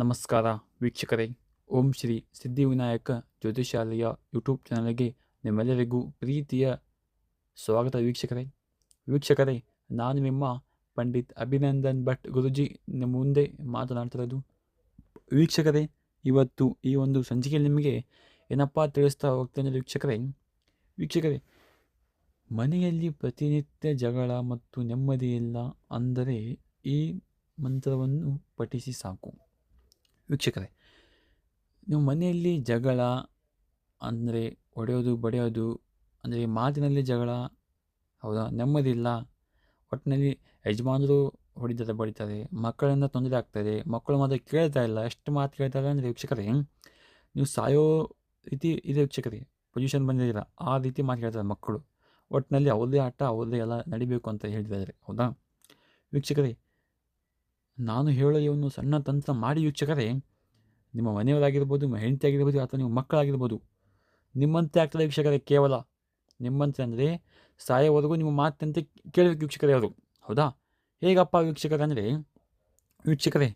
ನಮಸ್ಕಾರ ವೀಕ್ಷಕರೇ. ಓಂ ಶ್ರೀ ಸಿದ್ಧಿವಿನಾಯಕ ಜ್ಯೋತಿಷಾಲಯ ಯೂಟ್ಯೂಬ್ ಚಾನಲ್ಗೆ ನಿಮ್ಮೆಲ್ಲರಿಗೂ ಪ್ರೀತಿಯ ಸ್ವಾಗತ ವೀಕ್ಷಕರೇ. ವೀಕ್ಷಕರೇ, ನಾನು ನಿಮ್ಮ ಪಂಡಿತ್ ಅಭಿನಂದನ್ ಭಟ್ ಗುರುಜಿ ನಿಮ್ಮ ಮುಂದೆ ಮಾತನಾಡ್ತಿರೋದು. ವೀಕ್ಷಕರೇ, ಇವತ್ತು ಈ ಒಂದು ಸಂಚಿಕೆಯಲ್ಲಿ ನಿಮಗೆ ಏನಪ್ಪ ತಿಳಿಸ್ತಾ ಹೋಗ್ತೇನೆ ವೀಕ್ಷಕರೇ. ವೀಕ್ಷಕರೇ, ಮನೆಯಲ್ಲಿ ಪ್ರತಿನಿತ್ಯ ಜಗಳ ಮತ್ತು ನೆಮ್ಮದಿ ಇಲ್ಲ ಅಂದರೆ ಈ ಮಂತ್ರವನ್ನು ಪಠಿಸಿ ಸಾಕು. ವೀಕ್ಷಕರೇ ನೀವು ಮನೆಯಲ್ಲಿ ಜಗಳ ಅಂದರೆ ಹೊಡೆಯೋದು, ಬಡಿಯೋದು ಅಂದರೆ ಮಾತಿನಲ್ಲಿ ಜಗಳ, ಹೌದಾ? ನೆಮ್ಮದಿ ಇಲ್ಲ ಒಟ್ಟಿನಲ್ಲಿ ಯಜಮಾನರು ಹೊಡಿತಾರೆ ಬಡಿತಾರೆ ಮಕ್ಕಳಿಂದ ತೊಂದರೆ ಆಗ್ತದೆ, ಮಕ್ಕಳು ಮಾತ್ರ ಕೇಳ್ತಾ ಇಲ್ಲ, ಎಷ್ಟು ಮಾತು ಕೇಳ್ತಾರೆ ಅಂದರೆ ವೀಕ್ಷಕರೇ, ನೀವು ಸಾಯೋ ರೀತಿ ಇದೆ ವೀಕ್ಷಕರೇ ಪೊಸಿಷನ್ ಬಂದಿದ್ದೀರ, ಆ ರೀತಿ ಮಾತು ಕೇಳ್ತಾರೆ ಮಕ್ಕಳು. ಒಟ್ಟಿನಲ್ಲಿ ಅವ್ರದ್ದೇ ಆಟ, ಅವ್ರದ್ದೇ ಎಲ್ಲ ನಡಿಬೇಕು ಅಂತ ಹೇಳ್ತಿದ್ದಾರೆ ಹೌದಾ? ವೀಕ್ಷಕರೇ ನಾನು ಹೇಳೋ ಒಂದು ಸಣ್ಣ ತಂತ್ರ ಮಾಡಿ ವೀಕ್ಷಕರೇ, ನಿಮ್ಮ ಮನೆಯವರಾಗಿರ್ಬೋದು, ನಿಮ್ಮ ಹೆಂಡತಿ ಆಗಿರ್ಬೋದು ಅಥವಾ ನಿಮ್ಮ ಮಕ್ಕಳಾಗಿರ್ಬೋದು, ನಿಮ್ಮಂತೆ ಆಗ್ತದೆ ವೀಕ್ಷಕರೇ ಕೇವಲ. ನಿಮ್ಮಂತೆ ಅಂದರೆ ಸಾಯೋವರೆಗೂ ನಿಮ್ಮ ಮಾತಂತೆ ಕೇಳಬೇಕು ವೀಕ್ಷಕರೇ ಅವರು. ಹೌದಾ? ಹೇಗಪ್ಪ ವೀಕ್ಷಕರೇ ಅಂದರೆ, ವೀಕ್ಷಕರೇ,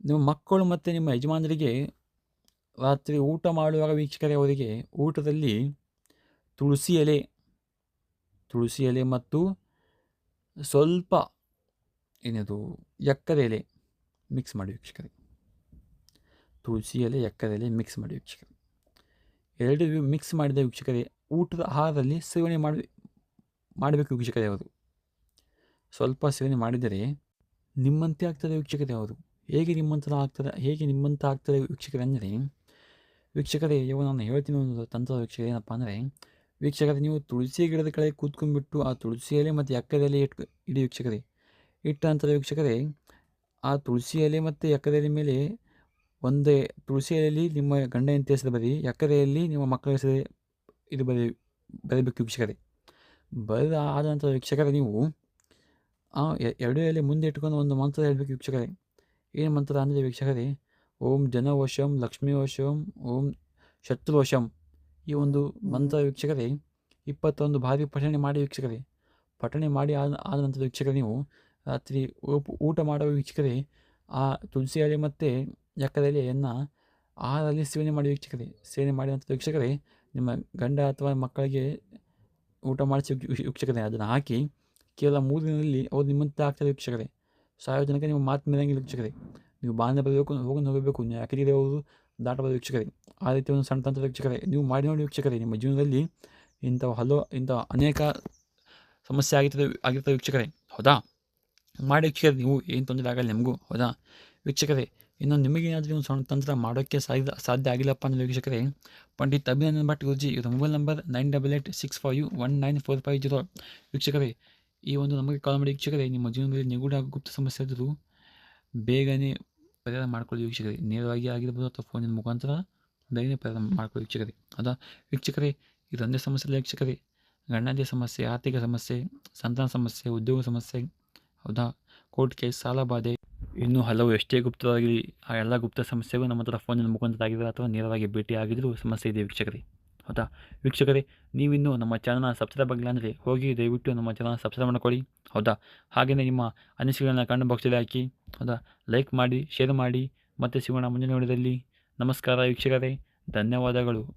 ನಿಮ್ಮ ಮಕ್ಕಳು ಮತ್ತು ನಿಮ್ಮ ಯಜಮಾನರಿಗೆ ರಾತ್ರಿ ಊಟ ಮಾಡುವಾಗ ವೀಕ್ಷಕರೇ ಅವರಿಗೆ ಊಟದಲ್ಲಿ ತುಳಸಿ ಎಲೆ ತುಳಸಿ ಎಲೆ ಮತ್ತು ಸ್ವಲ್ಪ ಏನದು ಎಕ್ಕದ ಎಲೆ ಮಿಕ್ಸ್ ಮಾಡಿ ವೀಕ್ಷಕರೇ. ತುಳಸಿ ಎಲೆ ಎಕ್ಕದ ಎಲೆ ಮಿಕ್ಸ್ ಮಾಡಿ ವೀಕ್ಷಕರೇ. ಎರಡು ಮಿಕ್ಸ್ ಮಾಡಿದ ವೀಕ್ಷಕರೇ, ಊಟದ ಆಹಾರದಲ್ಲಿ ಸೇವನೆ ಮಾಡಿ, ಮಾಡಬೇಕು ವೀಕ್ಷಕರೇ ಅವರು ಸ್ವಲ್ಪ ಸೇವನೆ ಮಾಡಿದರೆ ನಿಮ್ಮಂತೆ ಆಗ್ತದೆ ವೀಕ್ಷಕರೇ ಅವರು ಹೇಗೆ ನಿಮ್ಮಂತ ಆಗ್ತದೆ, ಹೇಗೆ ನಿಮ್ಮಂತ ಆಗ್ತದೆ ವೀಕ್ಷಕರೇ ಅಂದರೆ, ವೀಕ್ಷಕರೇ, ಇವಾಗ ನಾನು ಹೇಳ್ತೀನಿ ಒಂದು ತಂತ್ರ ವೀಕ್ಷಕ ಏನಪ್ಪ ಅಂದರೆ, ವೀಕ್ಷಕರೇ ನೀವು ತುಳಸಿ ಗಿಡದ ಕಡೆ ಕೂತ್ಕೊಂಡ್ಬಿಟ್ಟು ಆ ತುಳಸಿ ಎಲೆ ಮತ್ತು ಎಕ್ಕದ ಎಲೆ ಇಟ್ಟು ಇಡಿ ವೀಕ್ಷಕರೇ. ಇಟ್ಟ ನಂತರ ವೀಕ್ಷಕರೇ, ಆ ತುಳಸಿ ಎಲೆ ಮತ್ತು ಎಲೆ ಮೇಲೆ ಒಂದೇ, ತುಳಸಿ ಎಲೆಯಲ್ಲಿ ನಿಮ್ಮ ಗಂಡ ಹೆಂಡತಿ ಹೆಸರು ಬರೀ ಎಕ್ಕರೆಯಲ್ಲಿ ನಿಮ್ಮ ಮಕ್ಕಳ ಹೆಸರು ಇದು ಬರೀ ಬರೀಬೇಕು ವೀಕ್ಷಕರೇ. ಬರೆದ ಆದ ನಂತರ ವೀಕ್ಷಕರೇ ನೀವು, ಆ ಎರಡು ಎಲೆ ಮುಂದೆ ಇಟ್ಕೊಂಡು ಒಂದು ಮಂತ್ರ ಹೇಳಬೇಕು ವೀಕ್ಷಕರೇ. ಏನು ಮಂತ್ರ ಅಂದರೆ ವೀಕ್ಷಕರೇ, ಓಂ ಜನವಶಂ ಲಕ್ಷ್ಮೀವಶಂ, ಓಂ ಶತ್ರುವಶಂ. ಈ ಒಂದು ಮಂತ್ರ ವೀಕ್ಷಕರೇ, ಇಪ್ಪತ್ತೊಂದು ಬಾರಿ ಪಠಣೆ ಮಾಡಿ ವೀಕ್ಷಕರೇ. ಪಠಣೆ ಮಾಡಿ ಆದ ಆದ ನಂತರ ವೀಕ್ಷಕರೇ ನೀವು ರಾತ್ರಿ ಊಟ- ಮಾಡುವ ವೀಕ್ಷಕರೇ, ಆ ತುಳಸಿ ಎಲೆ ಮತ್ತು ಎಲೆಯನ್ನು ಆಹಾರದಲ್ಲಿ ಸೇವನೆ ಮಾಡಿ ವೀಕ್ಷಕರೇ, ಸೇವನೆ ಮಾಡಿದಂಥ ವೀಕ್ಷಕರೇ, ನಿಮ್ಮ ಗಂಡ ಅಥವಾ ಮಕ್ಕಳಿಗೆ ಊಟ ಮಾಡಿಸಿ ವೀಕ್ಷ- ವೀಕ್ಷಕರೇ, ಅದನ್ನು ಹಾಕಿ ಕೇವಲ ಮೂರು ದಿನದಲ್ಲಿ ಅವರು ನಿಮ್ಮಂತೆ ಆಗ್ತಾರೆ ವೀಕ್ಷಕರೇ. ಸಾರ್ವಜನಿಕ ಜನಕ್ಕೆ ನೀವು ಮಾತು ಮೇಲೆ ವೀಕ್ಷಕರೇ, ನೀವು ಬಾಂಧ ಬರಬೇಕು ಹೋಗಿ ಹೋಗಬೇಕು ನೀವು ಯಾಕೆ ಅವರು ದಾಟಬಾರದು ವೀಕ್ಷಕರೇ. ಆ ರೀತಿ ಒಂದು ಸಣ್ಣ ತಂತ್ರ ವೀಕ್ಷಕರೇ, ನೀವು ಮಾಡಿ ನೋಡಿ ವೀಕ್ಷಕರೇ, ನಿಮ್ಮ ಜೀವನದಲ್ಲಿ ಇಂಥ ಹಲವು ಇಂಥ ಅನೇಕ ಸಮಸ್ಯೆ ಆಗಿರ್ತದೆ ಆಗಿರ್ತದೆ ವೀಕ್ಷಕರೇ. ಹೌದಾ? ಮಾಡಿ ನೀವು ಏನು ತೊಂದರೆ ಆಗಲ್ಲ ನಿಮಗೂ ಹೌದಾ ವೀಕ್ಷಕರೇ ಇನ್ನು ನಿಮಗೇನಾದರೂ ಒಂದು ಸಣ್ಣ ತಂತ್ರ ಮಾಡೋಕ್ಕೆ ಸಾಧ್ಯ ಸಾಧ್ಯ ಆಗಿಲ್ಲಪ್ಪ ಅನ್ನೋ ವೀಕ್ಷಕರೇ ಪಂಡಿತ್ ಅಭಿನಂದನ್ ಭಟ್ ಗುರುಜಿ ಇವರ mobile number nine double eight six five one nine four five zero ವೀಕ್ಷಕರೇ ಈ ಒಂದು ನಮಗೆ ಕಾಲ್ ಮಾಡಿ ವೀಕ್ಷಕರೇ ನಿಮ್ಮ ಜೀವನದಲ್ಲಿ ನಿಗೂಢ ಗುಪ್ತ ಸಮಸ್ಯೆ ಇದ್ದರೂ ಬೇಗನೆ ಪರಿಹಾರ ಮಾಡ್ಕೊಳ್ಳಿ ವೀಕ್ಷಕರೇ ನೇರವಾಗಿ ಆಗಿರ್ಬೋದು ಅಥವಾ ಫೋನಿನ ಮುಖಾಂತರ ಬೇಗನೆ ಪರಿಹಾರ ಮಾಡ್ಕೊಳ್ಳಿ ವೀಕ್ಷಕರೇ ಹೌದಾ ವೀಕ್ಷಕರೇ ಇದೊಂದೇ ಸಮಸ್ಯೆ ಇಲ್ಲ ವೀಕ್ಷಕರೇ ಸಮಸ್ಯೆ ಆರ್ಥಿಕ ಸಮಸ್ಯೆ ಸಂತಾನ ಸಮಸ್ಯೆ ಉದ್ಯೋಗ ಸಮಸ್ಯೆ ಹೌದಾ? ಕೋರ್ಟ್ ಕೇಸ್, ಸಾಲ ಬಾಧೆ. ಇನ್ನೂ ಹಲವು ಎಷ್ಟೇ ಗುಪ್ತವಾಗಿ ಆ ಎಲ್ಲ ಗುಪ್ತ ಸಮಸ್ಯೆಗೂ ನಮ್ಮ ಹತ್ರ ಫೋನಿನ ಮುಖಾಂತರ ಅಥವಾ ನೇರವಾಗಿ ಭೇಟಿ ಸಮಸ್ಯೆ ಇದೆ ವೀಕ್ಷಕರೇ. ಹೌದಾ? ವೀಕ್ಷಕರೇ, ನೀವಿನ್ನೂ ನಮ್ಮ ಚಾನಲ್ನ ಸಬ್ಸ್ಕ್ರೈಬ್ ಆಗಿಲ್ಲ ಅಂದರೆ ಹೋಗಿ ದಯವಿಟ್ಟು ನಮ್ಮ ಚಾನಲ್ ಸಬ್ಸ್ಕ್ರೈಬ್ ಮಾಡ್ಕೊಳ್ಳಿ. ಹೌದಾ? ಹಾಗೆಯೇ ನಿಮ್ಮ ಅನಿಸಿಕೆಗಳನ್ನ ಕಣ್ಣು ಬಾಕ್ಸಲ್ಲಿ ಹಾಕಿ. ಹೌದಾ? ಲೈಕ್ ಮಾಡಿ ಶೇರ್ ಮಾಡಿ. ಮತ್ತು ಸಿಗೋಣ ಮುಂದಿನ ನೋಡಿದಲ್ಲಿ ನಮಸ್ಕಾರ ವೀಕ್ಷಕರೇ. ಧನ್ಯವಾದಗಳು.